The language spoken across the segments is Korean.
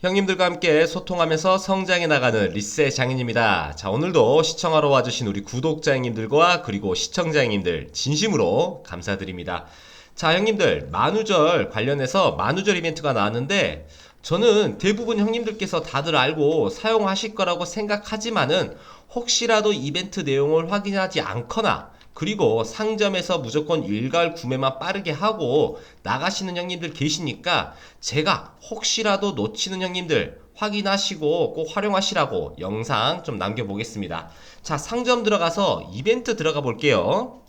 형님들과 함께 소통하면서 성장해 나가는 리세 장인입니다. 자, 오늘도 시청하러 와주신 우리 구독자 형님들과 그리고 시청자 형님들 진심으로 감사드립니다. 자, 형님들, 만우절 관련해서 만우절 이벤트가 나왔는데 저는 대부분 형님들께서 다들 알고 사용하실 거라고 생각하지만은 혹시라도 이벤트 내용을 확인하지 않거나 그리고 상점에서 무조건 일괄 구매만 빠르게 하고 나가시는 형님들 계시니까 제가 혹시라도 놓치는 형님들 확인하시고 꼭 활용하시라고 영상 좀 남겨보겠습니다. 자, 상점 들어가서 이벤트 들어가 볼게요.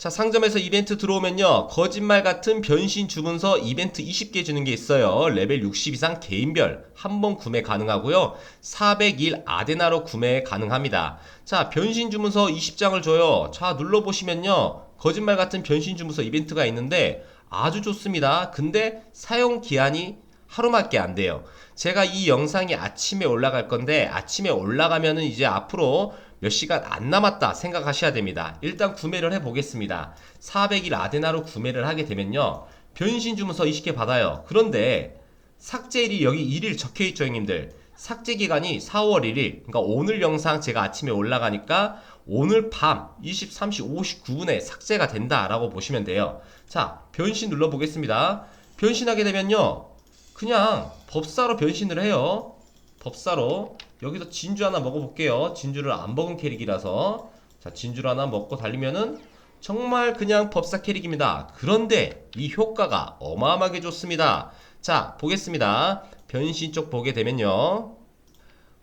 자, 상점에서 이벤트 들어오면요. 거짓말 같은 변신 주문서 이벤트 20개 주는 게 있어요. 레벨 60 이상 개인별 한 번 구매 가능하고요. 401 아데나로 구매 가능합니다. 자, 변신 주문서 20장을 줘요. 자, 눌러보시면요. 거짓말 같은 변신 주문서 이벤트가 있는데 아주 좋습니다. 근데 사용 기한이 하루밖에 안 돼요. 제가 이 영상이 아침에 올라갈 건데 아침에 올라가면은 이제 앞으로 몇 시간 안 남았다 생각하셔야 됩니다. 일단 구매를 해 보겠습니다. 400일 아데나로 구매를 하게 되면요. 변신 주문서 20개 받아요. 그런데 삭제일이 여기 1일 적혀 있죠, 형님들. 삭제 기간이 4월 1일. 그러니까 오늘 영상 제가 아침에 올라가니까 오늘 밤 23시 59분에 삭제가 된다라고 보시면 돼요. 자, 변신 눌러 보겠습니다. 변신하게 되면요. 그냥 법사로 변신을 해요. 법사로 여기서 진주 하나 먹어볼게요. 진주를 안 먹은 캐릭이라서 자 진주를 하나 먹고 달리면은 정말 그냥 법사 캐릭입니다. 그런데 이 효과가 어마어마하게 좋습니다. 자 보겠습니다. 변신 쪽 보게 되면요.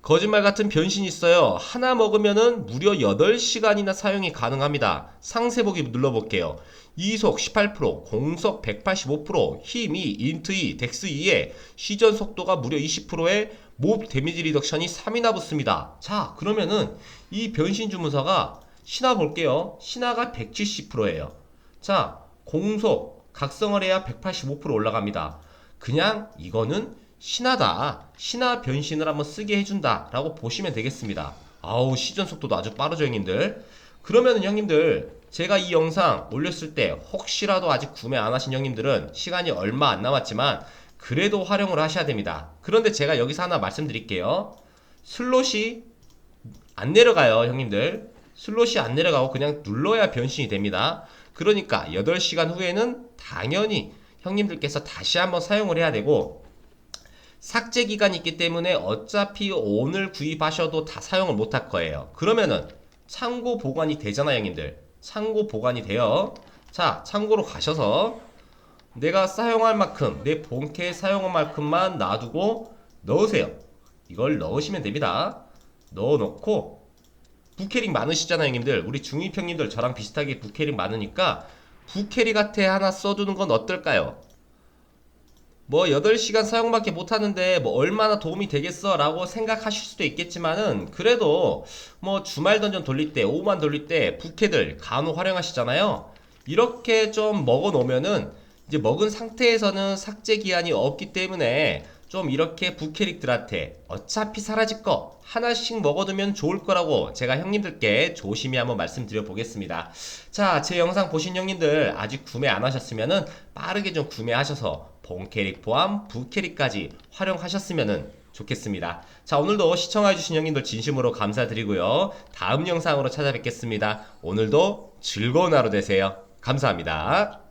거짓말 같은 변신이 있어요. 하나 먹으면은 무려 8시간이나 사용이 가능합니다. 상세 보기 눌러볼게요. 이속 18%, 공속 185%, 힘 2, 인트 2, 덱스 2에 시전 속도가 무려 20%에 몹 데미지 리덕션이 3이나 붙습니다. 자, 그러면은 이 변신 주문서가 신화 볼게요. 신화가 170%예요. 자, 공속, 각성을 해야 185% 올라갑니다. 그냥 이거는 신하다. 신하 변신을 한번 쓰게 해준다. 라고 보시면 되겠습니다. 아우, 시전 속도도 아주 빠르죠, 형님들. 그러면은 형님들, 제가 이 영상 올렸을 때 혹시라도 아직 구매 안 하신 형님들은 시간이 얼마 안 남았지만 그래도 활용을 하셔야 됩니다. 그런데 제가 여기서 하나 말씀드릴게요. 슬롯이 안 내려가요, 형님들. 슬롯이 안 내려가고 그냥 눌러야 변신이 됩니다. 그러니까 8시간 후에는 당연히 형님들께서 다시 한번 사용을 해야 되고 삭제 기간이 있기 때문에 어차피 오늘 구입하셔도 다 사용을 못 할 거예요. 그러면은 창고 보관이 되잖아요, 형님들. 창고 보관이 돼요. 자, 창고로 가셔서 내가 사용할 만큼, 내 본캐 사용할 만큼만 놔두고 넣으세요. 이걸 넣으시면 됩니다. 넣어놓고 부캐릭 많으시잖아요, 형님들. 우리 중입 형님들 저랑 비슷하게 부캐릭 많으니까 부캐릭한테 하나 써두는 건 어떨까요? 뭐 8시간 사용밖에 못하는데 뭐 얼마나 도움이 되겠어 라고 생각하실 수도 있겠지만은 그래도 뭐 주말 던전 돌릴 때 오후만 돌릴 때 부캐들 간혹 활용하시잖아요 이렇게 좀 먹어 놓으면은 이제 먹은 상태에서는 삭제 기한이 없기 때문에 좀 이렇게 부캐릭들한테 어차피 사라질 거 하나씩 먹어두면 좋을 거라고 제가 형님들께 조심히 한번 말씀드려 보겠습니다. 자, 제 영상 보신 형님들 아직 구매 안 하셨으면은 빠르게 좀 구매하셔서 본캐릭 포함 부캐릭까지 활용하셨으면은 좋겠습니다. 자, 오늘도 시청해주신 형님들 진심으로 감사드리고요. 다음 영상으로 찾아뵙겠습니다. 오늘도 즐거운 하루 되세요. 감사합니다.